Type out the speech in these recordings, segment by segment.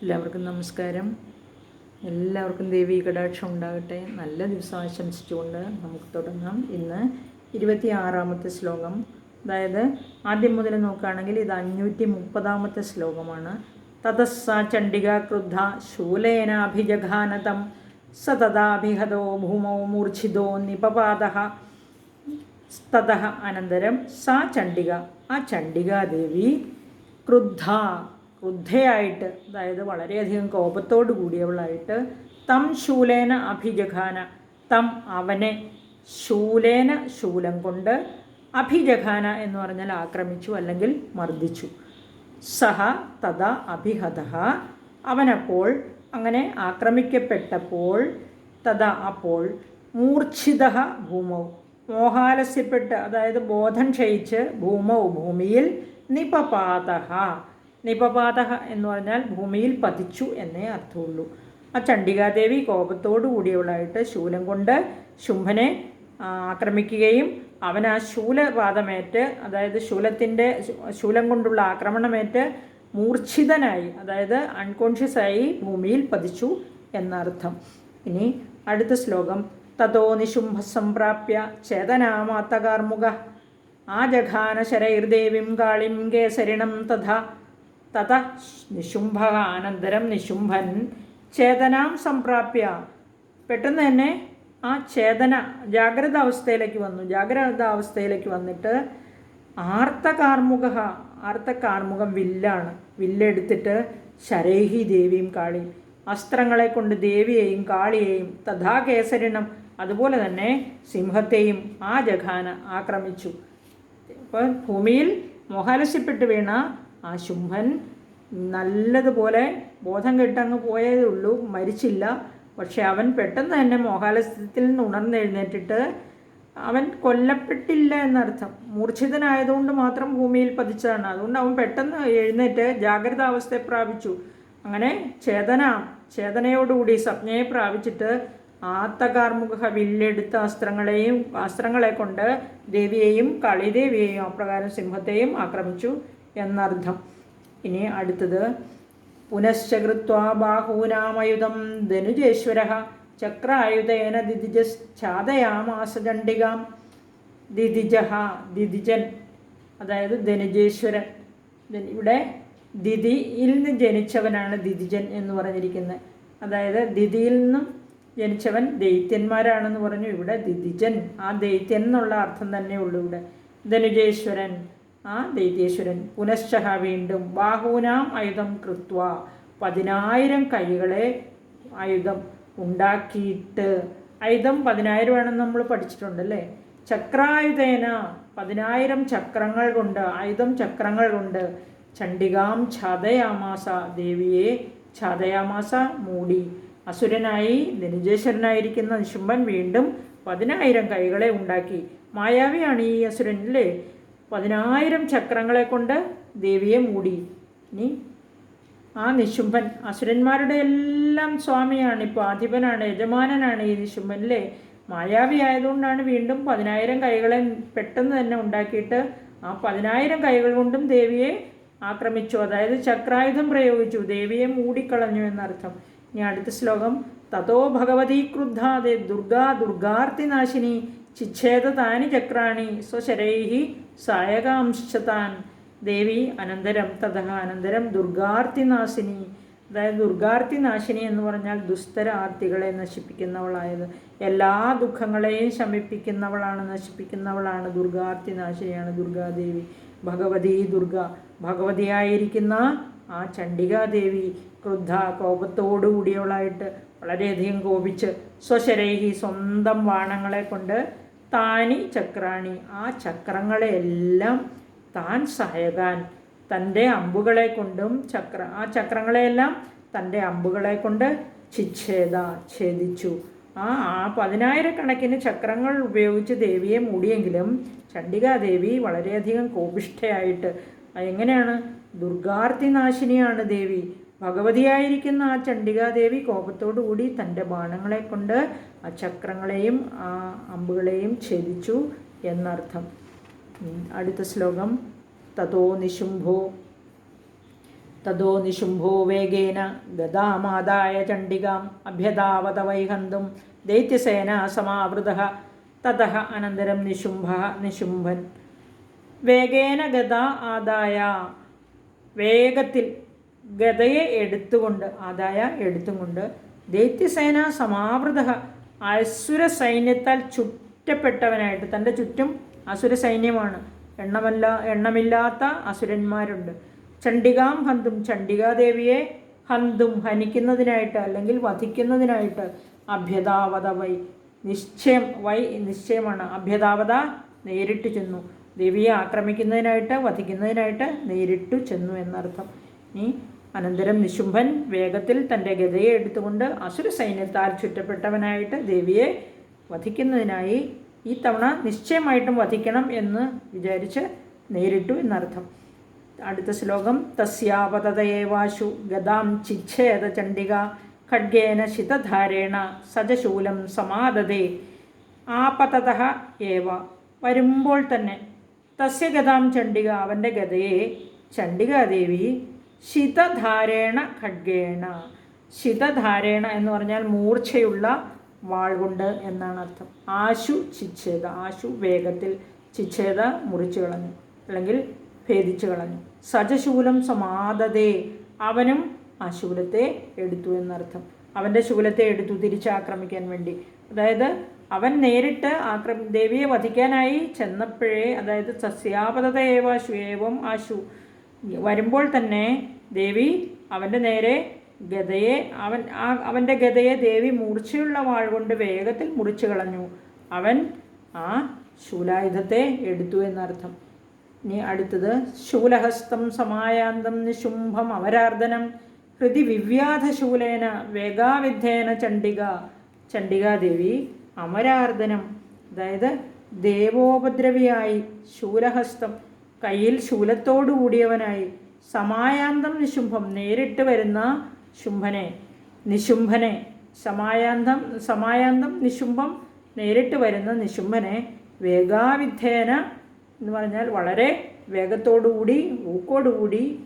എല്ലാവർക്കും നമസ്കാരം. എല്ലാവർക്കും ദേവീ കടാക്ഷം ഉണ്ടാകട്ടെ. നല്ല ദിവസം ആശംസിച്ചുകൊണ്ട് നമുക്ക് തുടങ്ങാം. ഇന്ന് ഇരുപത്തി ആറാമത്തെ ശ്ലോകം. അതായത് ആദ്യം മുതൽ നോക്കുകയാണെങ്കിൽ ഇത് അഞ്ഞൂറ്റി മുപ്പതാമത്തെ ശ്ലോകമാണ്. തതസ്സ ചണ്ഡിക ക്രുദ്ധ ശൂലേനാഭിജഘാനതം സ തഥാഭിഹതോ ഭൂമോ മൂർച്ഛിതോ നിപപാത തത അനന്തരം സാ ചണ്ഡിക. ആ ചണ്ഡികാദേവി ക്രുദ്ധ ക്രുദ്ധയായിട്ട് അതായത് വളരെയധികം കോപത്തോടു കൂടിയവളായിട്ട് തം ശൂലേന അഭിജഖാന തം അവനെ ശൂലേന ശൂലം കൊണ്ട് അഭിജഖാന എന്ന് പറഞ്ഞാൽ ആക്രമിച്ചു അല്ലെങ്കിൽ മർദ്ദിച്ചു. സഹ തഥ അഭിഹത. അവനപ്പോൾ അങ്ങനെ ആക്രമിക്കപ്പെട്ടപ്പോൾ തഥ അപ്പോൾ മൂർച്ഛിത ഭൂമൗ. മോഹാലസ്യപ്പെട്ട് അതായത് ബോധം ക്ഷയിച്ച് ഭൂമൗ ഭൂമിയിൽ നിപപാത. നിപപാത എന്ന് പറഞ്ഞാൽ ഭൂമിയിൽ പതിച്ചു എന്നേ അർത്ഥമുള്ളൂ. ആ ചണ്ഡികാദേവി കോപത്തോടു കൂടിയവളായിട്ട് ശൂലം കൊണ്ട് ശുംഭനെ ആക്രമിക്കുകയും അവൻ ആ ശൂലപാതമേറ്റ് അതായത് ശൂലത്തിന്റെ ശൂലം കൊണ്ടുള്ള ആക്രമണമേറ്റ് മൂർച്ഛിതനായി അതായത് അൺകോൺഷ്യസായി ഭൂമിയിൽ പതിച്ചു എന്നർത്ഥം. ഇനി അടുത്ത ശ്ലോകം. തതോ നിശുംഭ സംപ്രാപ്യ ചേതനാമാത്തകാർമുക. ആ ജഘാന ശരൈർദേവിം കാളിം കേസരിണം തഥാ തത നിശുംഭ അനന്തരം നിശുംഭൻ ചേതനാം സംപ്രാപ്യ. പെട്ടെന്ന് തന്നെ ആ ചേതന ജാഗ്രത അവസ്ഥയിലേക്ക് വന്നു. ജാഗ്രത അവസ്ഥയിലേക്ക് വന്നിട്ട് ആർത്തകാർമുക ആർത്തകാർമുകം വില്ലാണ്. വില്ലെടുത്തിട്ട് ശരേഹി ദേവിയും കാളിയും അസ്ത്രങ്ങളെ കൊണ്ട് ദേവിയെയും കാളിയെയും തഥാ കേസരിണം അതുപോലെ തന്നെ സിംഹത്തെയും ആ ജഖാന ആക്രമിച്ചു. അപ്പോൾ ഭൂമിയിൽ മോഹാലസ്യപ്പെട്ട് വീണ ആ ശുംഭൻ നല്ലതുപോലെ ബോധം കെട്ടങ്ങ് പോയതേ ഉള്ളൂ. മരിച്ചില്ല. പക്ഷെ അവൻ പെട്ടെന്ന് തന്നെ മോഹാലസ്യത്തിൽ നിന്ന് ഉണർന്നെഴുന്നേറ്റിട്ട് അവൻ കൊല്ലപ്പെട്ടില്ല എന്നർത്ഥം. മൂർച്ഛിതനായതുകൊണ്ട് മാത്രം ഭൂമിയിൽ പതിച്ചതാണ്. അതുകൊണ്ട് അവൻ പെട്ടെന്ന് എഴുന്നേറ്റ് ജാഗ്രത അവസ്ഥയെ പ്രാപിച്ചു. അങ്ങനെ ചേതന ചേതനയോടുകൂടി സ്വപ്നയെ പ്രാപിച്ചിട്ട് ആത്തകാർമുഖ വില്ലെടുത്ത അസ്ത്രങ്ങളെയും അസ്ത്രങ്ങളെ കൊണ്ട് ദേവിയെയും കളിദേവിയെയും അപ്രകാരം സിംഹത്തെയും ആക്രമിച്ചു. എന്നർത്ഥം. ഇനി അടുത്തത്. പുനശ്ചകൃത്വാ ബാഹൂനാമയുധം ധനുജേശ്വര ചക്രായുധേന ദിദിജാതയാമാസ ചണ്ഡികാം ദിദിജഹ ദിദിജൻ അതായത് ധനുജേശ്വരൻ. ഇവിടെ ദിതിയിൽ നിന്ന് ജനിച്ചവനാണ് ദിദിജൻ എന്ന് പറഞ്ഞിരിക്കുന്നത്. അതായത് ദിതിയിൽ നിന്നും ജനിച്ചവൻ ദൈത്യന്മാരാണെന്ന് പറഞ്ഞു. ഇവിടെ ദിദിജൻ ആ ദൈത്യൻ എന്നുള്ള അർത്ഥം തന്നെ ഉള്ളൂ ഇവിടെ. ധനുജേശ്വരൻ ആ ദൈത്യേശ്വരൻ പുനശ്ചഹ വീണ്ടും ബാഹൂനാം ആയുധം കൃത്വ പതിനായിരം കൈകളെ ആയുധം ഉണ്ടാക്കിയിട്ട് ആയുധം പതിനായിരമാണെന്ന് നമ്മൾ പഠിച്ചിട്ടുണ്ടല്ലേ? ചക്രായുധേന പതിനായിരം ചക്രങ്ങൾ കൊണ്ട് ആയുധം ചക്രങ്ങൾ കൊണ്ട് ചണ്ഡികാം ഛാതയാമാസ ദേവിയെ ഛാതയാമാസ മൂടി. അസുരനായി ധനുജേശ്വരനായിരിക്കുന്ന നിശുംബൻ വീണ്ടും പതിനായിരം കൈകളെ ഉണ്ടാക്കി. മായാവിയാണ് ഈ അസുരൻ അല്ലേ? പതിനായിരം ചക്രങ്ങളെ കൊണ്ട് ദേവിയെ മൂടി. ഇനി ആ നിശുംഭൻ അസുരന്മാരുടെ എല്ലാം സ്വാമിയാണ് ഇപ്പോൾ അധിപനാണ് യജമാനനാണ് ഈ നിശുംഭൻ അല്ലേ മായാവി ആയതുകൊണ്ടാണ് വീണ്ടും പതിനായിരം കൈകളെ പെട്ടെന്ന് തന്നെ ഉണ്ടാക്കിയിട്ട് ആ പതിനായിരം കൈകൾ കൊണ്ടും ദേവിയെ ആക്രമിച്ചു. അതായത് ചക്രായുധം പ്രയോഗിച്ചു. ദേവിയെ മൂടിക്കളഞ്ഞു എന്നർത്ഥം. ഇനി അടുത്ത ശ്ലോകം. തതോ ഭഗവതീ ക്രുദ്ധാതെ ദുർഗാ ദുർഗാർത്തിനാശിനി ചിച്ഛേദ താനി ചക്രാണി സ്വശരൈഹി സായകാംശതാൻ. ദേവി അനന്തരം തഥ അനന്തരം ദുർഗാർത്തിനാശിനി. അതായത് ദുർഗാർത്തിനാശിനി എന്ന് പറഞ്ഞാൽ ദുസ്തര ആർത്തികളെ നശിപ്പിക്കുന്നവളായത്. എല്ലാ ദുഃഖങ്ങളെയും ശമിപ്പിക്കുന്നവളാണ് നശിപ്പിക്കുന്നവളാണ്. ദുർഗാർത്തിനാശിനിയാണ് ദുർഗാദേവി. ഭഗവതി ദുർഗ ഭഗവതിയായിരിക്കുന്ന ആ ചണ്ഡികാദേവി ക്രുദ്ധ കോപത്തോടുകൂടിയവളായിട്ട് വളരെയധികം കോപിച്ച് സ്വശരൈഹി സ്വന്തം വാണങ്ങളെ കൊണ്ട് താനി ചക്രാണി. ആ ചക്രങ്ങളെയെല്ലാം താൻ സഹകാൻ തന്റെ അമ്പുകളെ കൊണ്ടും ചക്ര ആ ചക്രങ്ങളെയെല്ലാം തന്റെ അമ്പുകളെ കൊണ്ട് ചിച്ഛേദ ഛേദിച്ചു. ആ ആ പതിനായിരക്കണക്കിന് ചക്രങ്ങൾ ഉപയോഗിച്ച് ദേവിയെ മൂടിയെങ്കിലും ചണ്ഡികാദേവി വളരെയധികം കോപിഷ്ഠയായിട്ട്. എങ്ങനെയാണ്? ദുർഗാർത്തിനാശിനിയാണ് ദേവി. ഭഗവതിയായിരിക്കുന്ന ആ ചണ്ഡികാദേവി കോപത്തോടു കൂടി തന്റെ ബാണങ്ങളെ കൊണ്ട് ആ ചക്രങ്ങളെയും ആ അമ്പുകളെയും ഛേദിച്ചു എന്നർത്ഥം. അടുത്ത ശ്ലോകം. തതോ നിശുംഭോ. തതോ നിശുംഭോ വേഗേന ഗതാമാദായ ചണ്ഡികാം അഭ്യതാവത വൈഹന്തും ദൈത്യസേന സമാവൃത. തത അനന്തരം നിശുംഭ നിശുംഭൻ. വേഗേന ഗത ആദായ വേഗത്തിൽ ഗതയെ എടുത്തുകൊണ്ട് ആദായ എടുത്തുകൊണ്ട് ദൈത്യസേന സമാവൃത അസുര സൈന്യത്താൽ ചുറ്റപ്പെട്ടവനായിട്ട് തന്റെ ചുറ്റും അസുര സൈന്യമാണ്. എണ്ണമല്ല എണ്ണമില്ലാത്ത അസുരന്മാരുണ്ട്. ചണ്ഡികാം ഹന്തും ചണ്ഡികാദേവിയെ ഹന്തും ഹനിക്കുന്നതിനായിട്ട് അല്ലെങ്കിൽ വധിക്കുന്നതിനായിട്ട് അഭ്യതാവത വൈ നിശ്ചയം വൈ നിശ്ചയമാണ്. അഭ്യതാവത നേരിട്ട് ചെന്നു. ദേവിയെ ആക്രമിക്കുന്നതിനായിട്ട് വധിക്കുന്നതിനായിട്ട് നേരിട്ടു ചെന്നു എന്നർത്ഥം. ഇനി അനന്തരം നിശുംഭൻ വേഗത്തിൽ തന്റെ ഗതയെ എടുത്തുകൊണ്ട് അസുര സൈന്യത്താൽ ചുറ്റപ്പെട്ടവനായിട്ട് ദേവിയെ വധിക്കുന്നതിനായി ഈ തവണ നിശ്ചയമായിട്ടും വധിക്കണം എന്ന് വിചാരിച്ച് നേരിട്ടു എന്നർത്ഥം. അടുത്ത ശ്ലോകം തസ്യാപതയേവാശു ഗതാം ചിച്ഛേദ ചണ്ഡിക ഖഡ്ഗേന ശിതധാരേണ സജശൂലം സമാദതേ ആപതത ഏവ. വരുമ്പോൾ തന്നെ തസ്യ ഗതാം ചണ്ഡിക അവന്റെ ഗതയെ ചണ്ഡികാദേവി ശിതധാരേണ ഖഡ്ഗേണ. ശിതധാരേണ എന്ന് പറഞ്ഞാൽ മൂർച്ചയുള്ള വാൾ കൊണ്ട് എന്നാണ് അർത്ഥം. ആശു ചിച്ഛേദ. ആശു വേഗത്തിൽ ചിച്ഛേദ മുറിച്ചു കളഞ്ഞു അല്ലെങ്കിൽ ഭേദിച്ചു കളഞ്ഞു. സജശൂലം സമാധതേ. അവനും ആ ശൂലത്തെ എടുത്തു എന്നർത്ഥം. അവന്റെ ശൂലത്തെ എടുത്തു തിരിച്ചാക്രമിക്കാൻ വേണ്ടി. അതായത് അവൻ നേരിട്ട് ആക്രമി ദേവിയെ വധിക്കാനായി ചെന്നപ്പോഴേ അതായത് സസ്യാപതയേവാശു ഏവം ആശു വരുമ്പോൾ തന്നെ ദേവി അവന്റെ നേരെ ഗതയെ അവൻ ആ അവന്റെ ഗതയെ ദേവി മൂർച്ചയുള്ള വാൾ കൊണ്ട് വേഗത്തിൽ മുറിച്ചു കളഞ്ഞു. അവൻ ആ ശൂലായുധത്തെ എടുത്തു എന്നർത്ഥം. ഇനി അടുത്തത് ശൂലഹസ്തം സമായാന്തം നിശുംഭം അവരാർദ്ദനം. ഹൃതി വിവ്യാധശൂലേന വേഗാവിദ്ധേന ചണ്ഡിക. ചണ്ഡികാദേവി അമരാർദ്ദനം. അതായത് ദേവോപദ്രവിയായി ശൂലഹസ്തം. കയ്യിൽ ശൂലത്തോടു കൂടിയവനായി സമായാന്തം നിശുംഭം നേരിട്ട് വരുന്ന ശുംഭനെ. നിശുംഭനെ. സമായാന്തം സമായാന്തം നിശുംഭം നേരിട്ട് വരുന്ന നിശുംഭനെ വേഗാവിധേന എന്ന് പറഞ്ഞാൽ വളരെ വേഗത്തോടുകൂടി ഊക്കോടുകൂടി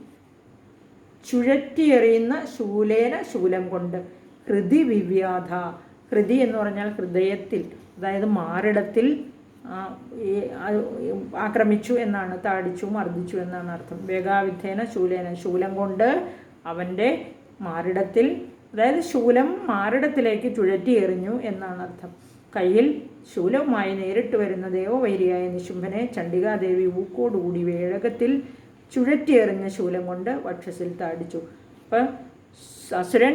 ചുഴറ്റിയെറിയുന്ന ശൂലേന ശൂലം കൊണ്ട് ഹൃതി വിവ്യാധ ഹൃതി എന്ന് പറഞ്ഞാൽ ഹൃദയത്തിൽ അതായത് മാറിടത്തിൽ ആക്രമിച്ചു എന്നാണ് താടിച്ചു മർദ്ദിച്ചു എന്നാണ് അർത്ഥം. വേഗാവിധേന ശൂലേന. ശൂലം കൊണ്ട് അവന്റെ മാറിടത്തിൽ അതായത് ശൂലം മാറിടത്തിലേക്ക് ചുഴറ്റി എറിഞ്ഞു എന്നാണ് അർത്ഥം. കയ്യിൽ ശൂലവുമായി നേരിട്ട് വരുന്ന ദേവവൈരിയായ നിശുംഭനെ ചണ്ഡികാദേവി ഊക്കോടുകൂടി വേഴകത്തിൽ ചുഴറ്റിയെറിഞ്ഞ ശൂലം കൊണ്ട് വക്ഷസിൽ താടിച്ചു. അപ്പം അസുരൻ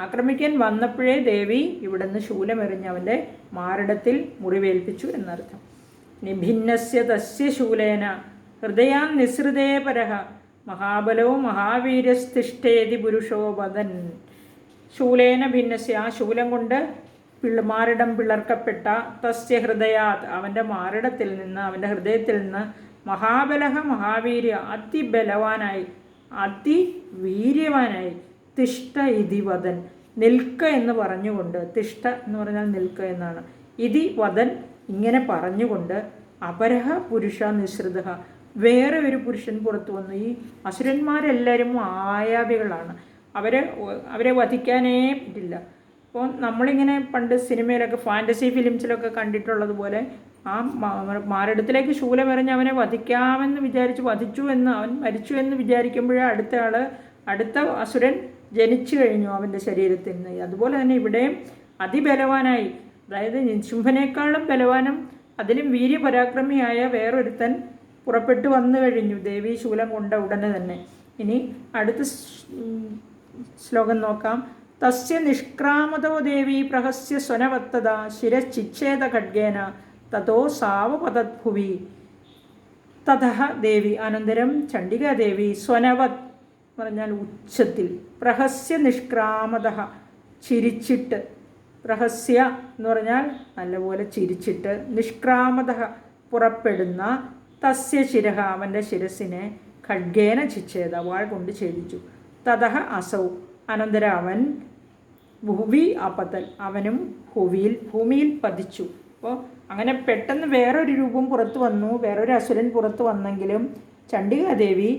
ആക്രമിക്കാൻ വന്നപ്പോഴേ ദേവി ഇവിടുന്ന് ശൂലമെറിഞ്ഞ് അവന്റെ മാറിടത്തിൽ മുറിവേൽപ്പിച്ചു എന്നർത്ഥം. നിഭിന്നസ്യ തസ്യ ശൂലേന. ഹൃദയാൻ നിസൃതേ പരഹ. മഹാബലോ മഹാവീരസ്തിഷ്ഠേതി പുരുഷോ വദൻ. ശൂലേന ഭിന്നസ്യ. ആ ശൂലം കൊണ്ട് മാറിടം പിളർക്കപ്പെട്ട തസ്യ ഹൃദയാത് അവന്റെ മാറിടത്തിൽ നിന്ന് അവന്റെ ഹൃദയത്തിൽ നിന്ന് മഹാബലഹ മഹാവീര്യ അതിബലവാനായി അതിവീര്യവാനായി തിഷ്ഠ ഇതി വദൻ. നിൽക്ക എന്ന് പറഞ്ഞുകൊണ്ട് തിഷ്ഠ എന്ന് പറഞ്ഞാൽ നിൽക്ക എന്നാണ്. ഇതി വദൻ ഇങ്ങനെ പറഞ്ഞുകൊണ്ട് അപരഹ പുരുഷ നിശ്രിത വേറെ ഒരു പുരുഷൻ പുറത്തു വന്നു. ഈ അസുരന്മാരെല്ലാവരും ആയാവികളാണ് അവരെ അവരെ വധിക്കാനേ പറ്റില്ല. അപ്പോൾ നമ്മളിങ്ങനെ പണ്ട് സിനിമയിലൊക്കെ ഫാന്റസി ഫിലിംസിലൊക്കെ കണ്ടിട്ടുള്ളതുപോലെ ആ മാരടത്തിലേക്ക് ശൂലമെറിഞ്ഞ് അവനെ വധിക്കാമെന്ന് വിചാരിച്ച് വധിച്ചു എന്ന് അവൻ മരിച്ചു എന്ന് വിചാരിക്കുമ്പോഴേ അടുത്ത ആൾ അടുത്ത അസുരൻ ജനിച്ചു കഴിഞ്ഞു അവന്റെ ശരീരത്തിൽ നിന്ന്. അതുപോലെ തന്നെ ഇവിടെയും അതിബലവാനായി. അതായത് ശുംഭനേക്കാളും ബലവാനും അതിലും വീര്യപരാക്രമിയായ വേറൊരുത്തൻ പുറപ്പെട്ടു വന്നു കഴിഞ്ഞു. ദേവി ശൂലം കൊണ്ട ഉടനെ തന്നെ. ഇനി അടുത്ത ശ്ലോകം നോക്കാം. തസ്യ നിഷ്ക്രാമതോ ദേവി പ്രഹസ്യ സ്വനവത്തത ശിരശ്ചിച്ഛേദ ഖഡ്ഗേന തതോ സാവപതദ്ഭുവി തഥ ദേവി അനന്തരം ചണ്ഡികാദേവി സ്വനവത് പറഞ്ഞാൽ ഉച്ചത്തിൽ. പ്രഹസ്യ നിഷ്ക്രാമത ചിരിച്ചിട്ട് രഹസ്യ എന്ന് പറഞ്ഞാൽ നല്ലപോലെ ചിരിച്ചിട്ട് നിഷ്ക്രാമത പുറപ്പെടുന്ന തസ്യ ശിരഹ അവന്റെ ശിരസിനെ ഖഡ്ഗേന ചിച്ഛേദ വാൾ കൊണ്ട് ഛേദിച്ചു. തതഹ അസൗ അനന്തരം അവൻ ഭൂവി അപതൽ അവനും ഭൂവിയിൽ ഭൂമിയിൽ പതിച്ചു. അപ്പോൾ അങ്ങനെ പെട്ടെന്ന് വേറൊരു രൂപം പുറത്തു വന്നു വേറൊരു അസുരൻ പുറത്തു വന്നെങ്കിലും ചണ്ഡികാദേവി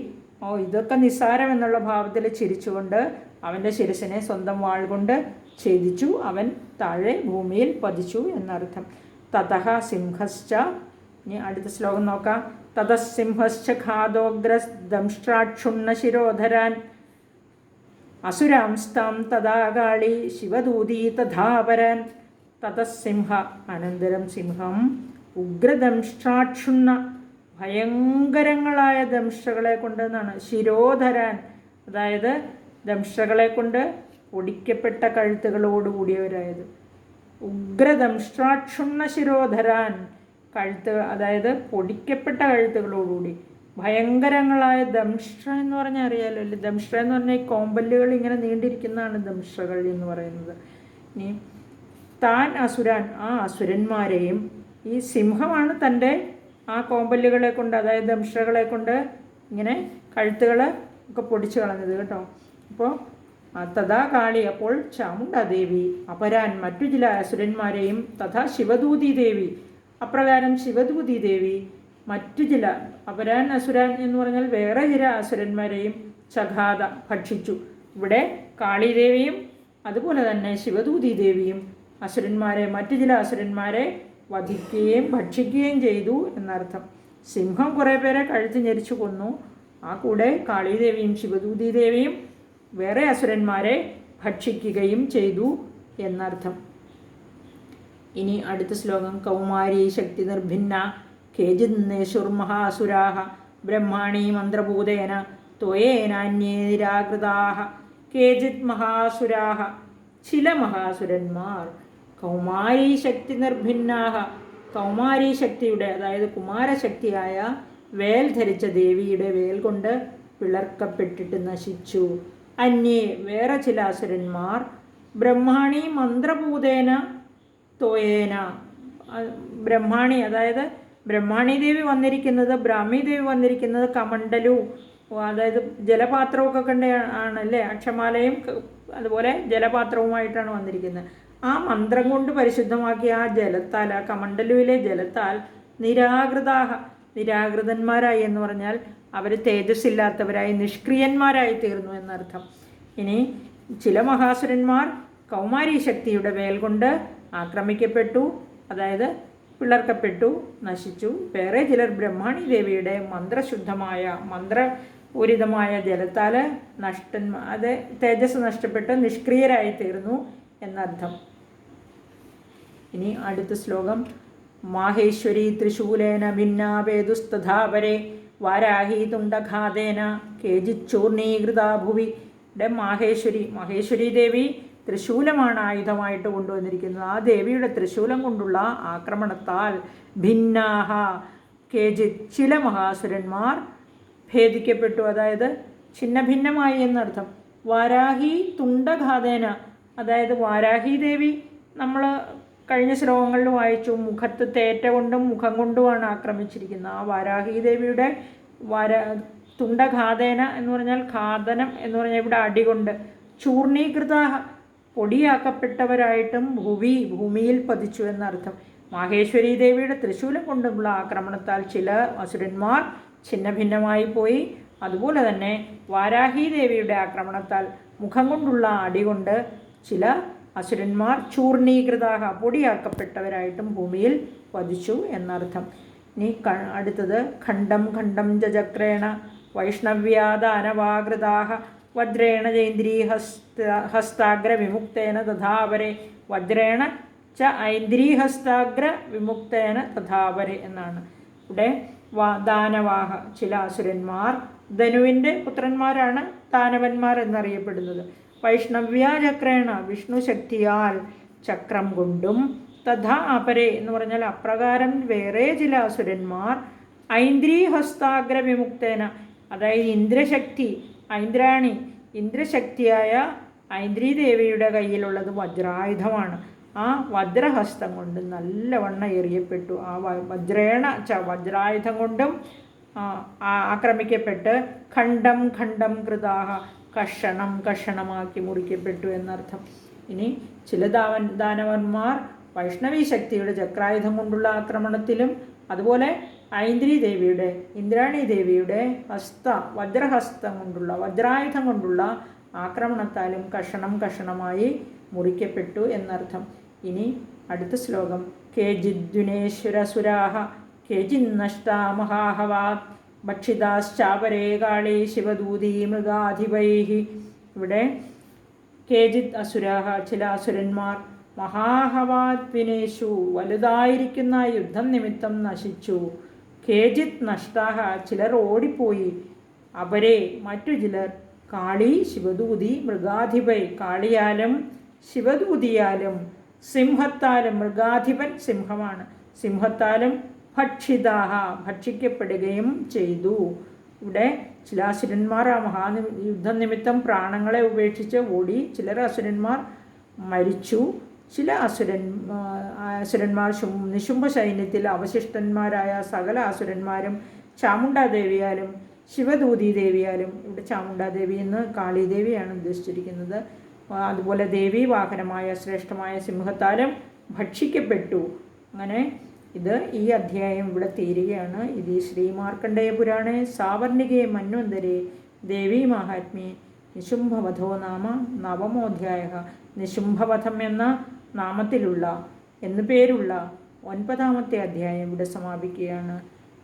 ഓ ഇതൊക്കെ നിസ്സാരം എന്നുള്ള ഭാവത്തിൽ ചിരിച്ചുകൊണ്ട് അവന്റെ ശിരസിനെ സ്വന്തം വാൾ കൊണ്ട് ഛേദിച്ചു. അവൻ താഴെ ഭൂമിയിൽ പതിച്ചു എന്നർത്ഥം. തതഹ സിംഹശ്ച. ഇനി അടുത്ത ശ്ലോകം നോക്കാം. തതസിംഹശ്ച ഘാതോഗ്രസ് ദംഷ്ട്രാക്ഷുണ്ണ ശിരോധരാൻ. അസുരാംസ്താം തഥാകാളി ശിവദൂതി തഥാപരാൻ തതസിംഹ അനന്തരം സിംഹം. ഉഗ്രദംഷ്ട്രാക്ഷുണ്ണ ഭയങ്കരങ്ങളായ ദംഷ്ടകളെ കൊണ്ടെന്നാണ്. ശിരോധരാൻ അതായത് ദംഷ്ടകളെ കൊണ്ട് ഒടിക്കപ്പെട്ട കഴുത്തുകളോടുകൂടിയവരായത് ഉഗ്രദംഷ്ട്രാക്ഷുണ്ണ ശിരോധരാൻ കഴുത്ത് അതായത് പൊടിക്കപ്പെട്ട കഴുത്തുകളോടുകൂടി ഭയങ്കരങ്ങളായ ദംഷ്ട്ര എന്ന് പറഞ്ഞാൽ അറിയാലോ അല്ലേ? ദംഷ്ട്ര എന്ന് പറഞ്ഞാൽ ഈ കോമ്പല്ലുകൾ ഇങ്ങനെ നീണ്ടിരിക്കുന്നതാണ് ദംഷ്ട്രകൾ എന്ന് പറയുന്നത്. ഇനി താൻ അസുരാൻ ആ അസുരന്മാരെയും ഈ സിംഹമാണ് തന്റെ ആ കോമ്പല്ലുകളെ കൊണ്ട് അതായത് ദംഷ്ട്രകളെ കൊണ്ട് ഇങ്ങനെ കഴുത്തുകൾ ഒക്കെ പൊടിച്ചു കളഞ്ഞത് കേട്ടോ. അപ്പോൾ തഥാ കാളി അപ്പോൾ ചാമുണ്ടാദേവി അപരാൻ മറ്റു ചില അസുരന്മാരെയും തഥാ ശിവദൂതി ദേവി അപ്രകാരം ശിവദൂതി ദേവി മറ്റു ചില അപരാൻ അസുരാൻ എന്ന് പറഞ്ഞാൽ വേറെ ചില അസുരന്മാരെയും ചഘാത ഭക്ഷിച്ചു. ഇവിടെ കാളിദേവിയും അതുപോലെ തന്നെ ശിവദൂതി ദേവിയും അസുരന്മാരെ മറ്റു ചില അസുരന്മാരെ വധിക്കുകയും ഭക്ഷിക്കുകയും ചെയ്തു എന്നർത്ഥം. സിംഹം കുറേ പേരെ കഴുത്ത് ഞെരിച്ചു കൊന്നു. ആ കൂടെ കാളിദേവിയും ശിവദൂതി ദേവിയും വേറെ അസുരന്മാരെ ഭക്ഷിക്കുകയും ചെയ്തു എന്നർത്ഥം. ഇനി അടുത്ത ശ്ലോകം. കൗമാരി ശക്തി നിർഭിന്ന കേജിന്നേഷുർമഹാസുരാഹ ബ്രഹ്മാണി മന്ത്രഭൂതേന ത്വയേനാന്യേ നിരാകൃതാഹ കേജിത് മഹാസുരാഹ. ചില മഹാസുരന്മാർ കൗമാരി ശക്തി നിർഭിന്നാഹ. കൗമാരി ശക്തിയുടെ അതായത് കുമാരശക്തിയായ വേൽ ധരിച്ച ദേവിയുടെ വേൽ കൊണ്ട് പിളർക്കപ്പെട്ടിട്ട് നശിച്ചു. അന്യേ വേറെ ചില അസുരന്മാർ ബ്രഹ്മാണി മന്ത്രഭൂതേന തോയേന ബ്രഹ്മാണി അതായത് ബ്രഹ്മാണി ദേവി വന്നിരിക്കുന്നത് ബ്രാഹ്മി ദേവി വന്നിരിക്കുന്നത് കമണ്ടലു അതായത് ജലപാത്രമൊക്കെ കണ്ട് ആണല്ലേ അക്ഷമാലയും അതുപോലെ ജലപാത്രവുമായിട്ടാണ് വന്നിരിക്കുന്നത്. ആ മന്ത്രം കൊണ്ട് പരിശുദ്ധമാക്കിയ ആ ജലത്താൽ ആ കമണ്ടലുവിലെ ജലത്താൽ നിരാകൃതാഹ നിരാകൃതന്മാരായി എന്ന് പറഞ്ഞാൽ അവർ തേജസ്സില്ലാത്തവരായി നിഷ്ക്രിയന്മാരായി തീർന്നു എന്നർത്ഥം. ഇനി ചില മഹാസുരന്മാർ കൗമാരി ശക്തിയുടെ വേൽ കൊണ്ട് ആക്രമിക്കപ്പെട്ടു അതായത് പിളർക്കപ്പെട്ടു നശിച്ചു. വേറെ ചിലർ ബ്രഹ്മാണി ദേവിയുടെ മന്ത്രശുദ്ധമായ മന്ത്രപൂരിതമായ ജലത്താൽ നഷ്ട അത് തേജസ് നഷ്ടപ്പെട്ട് നിഷ്ക്രിയരായി തീർന്നു എന്നർത്ഥം. ഇനി അടുത്ത ശ്ലോകം. മാഹേശ്വരി ത്രിശൂലേന ഭിന്നാപേതുസ്തഥാപരെ വാരാഹി തുണ്ടഘാതേന കേജിച്ചൂർണീകൃതാ ഭുവി. ഡെ മാഹേശ്വരി മഹേശ്വരി ദേവി തൃശൂലമാണ് ആയുധമായിട്ട് കൊണ്ടുവന്നിരിക്കുന്നത്. ആ ദേവിയുടെ തൃശൂലം കൊണ്ടുള്ള ആക്രമണത്താൽ ഭിന്നാഹ. കേജിത് ചില മഹാസുരന്മാർ ഭേദിക്കപ്പെട്ടു. അതായത് ഛിന്ന ഭിന്നമായി എന്നർത്ഥം. വാരാഹി തുണ്ടഘാതേന. അതായത് വാരാഹി ദേവി നമ്മൾ കഴിഞ്ഞ ശ്ലോകങ്ങളിൽ വായിച്ചു മുഖത്ത് തേറ്റ കൊണ്ടും മുഖം കൊണ്ടുമാണ് ആക്രമിച്ചിരിക്കുന്നത്. ആ വാരാഹി ദേവിയുടെ വര തുണ്ടഘാതേന എന്ന് പറഞ്ഞാൽ ഘാതനം എന്ന് പറഞ്ഞാൽ ഇവിടെ അടികൊണ്ട് ചൂർണീകൃത പൊടിയാക്കപ്പെട്ടവരായിട്ടും ഭൂവി ഭൂമിയിൽ പതിച്ചു എന്നർത്ഥം. മാഹേശ്വരി ദേവിയുടെ തൃശൂലം കൊണ്ടുള്ള ആക്രമണത്താൽ ചില അസുരന്മാർ ഛിന്നഭിന്നമായി പോയി. അതുപോലെ തന്നെ വാരാഹി ദേവിയുടെ ആക്രമണത്താൽ മുഖം കൊണ്ടുള്ള അടികൊണ്ട് ചില അസുരന്മാർ ചൂർണീകൃതാഹ പൊടിയാക്കപ്പെട്ടവരായിട്ടും ഭൂമിയിൽ വധിച്ചു എന്നർത്ഥം. ഇനി അടുത്തത് ഖണ്ഡം ഖണ്ഡം ജജക്രേണ വൈഷ്ണവ്യാദാനവാകൃതാഹ വജ്രേണ ജൈന്ദ്രീ ഹസ്ത ഹസ്താഗ്ര വിമുക്തേന തഥാവരെ വജ്രേണ ച ഐന്ദ്രീഹസ്താഗ്ര വിമുക്തേന തഥാവരെ എന്നാണ്. ഇവിടെ ദാനവാഹ ചില അസുരന്മാർ ധനുവിന്റെ പുത്രന്മാരാണ് ദാനവന്മാർ എന്നറിയപ്പെടുന്നത്. വൈഷ്ണവ്യാചക്രേണ വിഷ്ണു ശക്തിയാൽ ചക്രം കൊണ്ടും തഥാ അപരെ എന്ന് പറഞ്ഞാൽ അപ്രകാരം വേറെ ചില അസുരന്മാർ ഐന്ദ്രീഹസ്താഗ്ര വിമുക്തേന അതായത് ഇന്ദ്രശക്തി ഐന്ദ്രാണി ഇന്ദ്രശക്തിയായ ഐന്ദ്രീ ദേവിയുടെ കയ്യിലുള്ളത് വജ്രായുധമാണ്. ആ വജ്രഹസ്തം കൊണ്ട് നല്ലവണ്ണം എറിയപ്പെട്ടു. ആ വജ്രേണ ച വജ്രായുധം കൊണ്ടും ആക്രമിക്കപ്പെട്ട് ഖണ്ഡം ഖണ്ഡം കൃതാഹ കഷണം കഷണമാക്കി മുറിക്കപ്പെട്ടു എന്നർത്ഥം. ഇനി ചില ദാവൻ ദാനവന്മാർ വൈഷ്ണവി ശക്തിയുടെ ചക്രായുധം കൊണ്ടുള്ള ആക്രമണത്തിലും അതുപോലെ ഐന്ദ്രി ദേവിയുടെ ഇന്ദ്രാണി ദേവിയുടെ ഹസ്ത വജ്രഹസ്തം കൊണ്ടുള്ള വജ്രായുധം കൊണ്ടുള്ള ആക്രമണത്താലും കഷണം കഷണമായി മുറിക്കപ്പെട്ടു എന്നർത്ഥം. ഇനി അടുത്ത ശ്ലോകം. കേജിദ്വിനേശ്വരസുരാഹ കേജിന്നഷ്ടാ മഹാഹവാത് ഭക്ഷിതാശ്ചാപരേ കാളേ ശിവദൂതീ മൃഗാധിപൈഹി ഇവിടെ കേജിത് അസുരാഹ ചില അസുരന്മാർ മഹാഹവാത്വിനേഷു വലുതായിരിക്കുന്ന യുദ്ധം നിമിത്തം നശിച്ചു. കേജിത് നഷ്ടാഹ ചിലർ ഓടിപ്പോയി. അവരെ മറ്റു ചിലർ കാളി ശിവദൂതി മൃഗാധിപൈ കാളിയാലും ശിവദൂതിയാലും സിംഹത്താലും മൃഗാധിപൻ സിംഹമാണ്. സിംഹത്താലും ഭക്ഷിതാഹ ഭക്ഷിക്കപ്പെടുകയും ചെയ്തു. ഇവിടെ ചില അസുരന്മാർ ആ മഹാ യുദ്ധം നിമിത്തം പ്രാണങ്ങളെ ഉപേക്ഷിച്ച് ഓടി ചിലർ അസുരന്മാർ മരിച്ചു. ചില അസുരൻ അസുരന്മാർ നിശുംഭ സൈന്യത്തിൽ അവശിഷ്ടന്മാരായ സകല അസുരന്മാരും ചാമുണ്ടാദേവിയാലും ശിവദൂതി ദേവിയാലും ഇവിടെ ചാമുണ്ടാദേവി എന്ന് കാളിദേവിയാണ് ഉദ്ദേശിച്ചിരിക്കുന്നത്. അതുപോലെ ദേവി വാഹനമായ ശ്രേഷ്ഠമായ സിംഹത്താലും ഭക്ഷിക്കപ്പെട്ടു. അങ്ങനെ ഇത് ഈ അധ്യായം ഇവിടെ തീരുകയാണ്. ഇത് ശ്രീമാർക്കണ്ഡേയ പുരാണേ സാവർണികേ മന്വന്തരെ ദേവീ മഹാത്മ്യേ നിശുംഭവധോ നാമ നവമോധ്യായ നിശുംഭവധം എന്ന നാമത്തിലുള്ള എന്നു പേരുള്ള ഒൻപതാമത്തെ അധ്യായം ഇവിടെ സമാപിക്കുകയാണ്.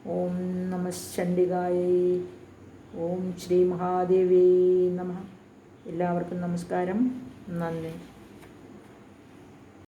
ഓം നമ ചണ്ഡികായേ ഓം ശ്രീ മഹാദേവി നമ. എല്ലാവർക്കും നമസ്കാരം. നന്ദി.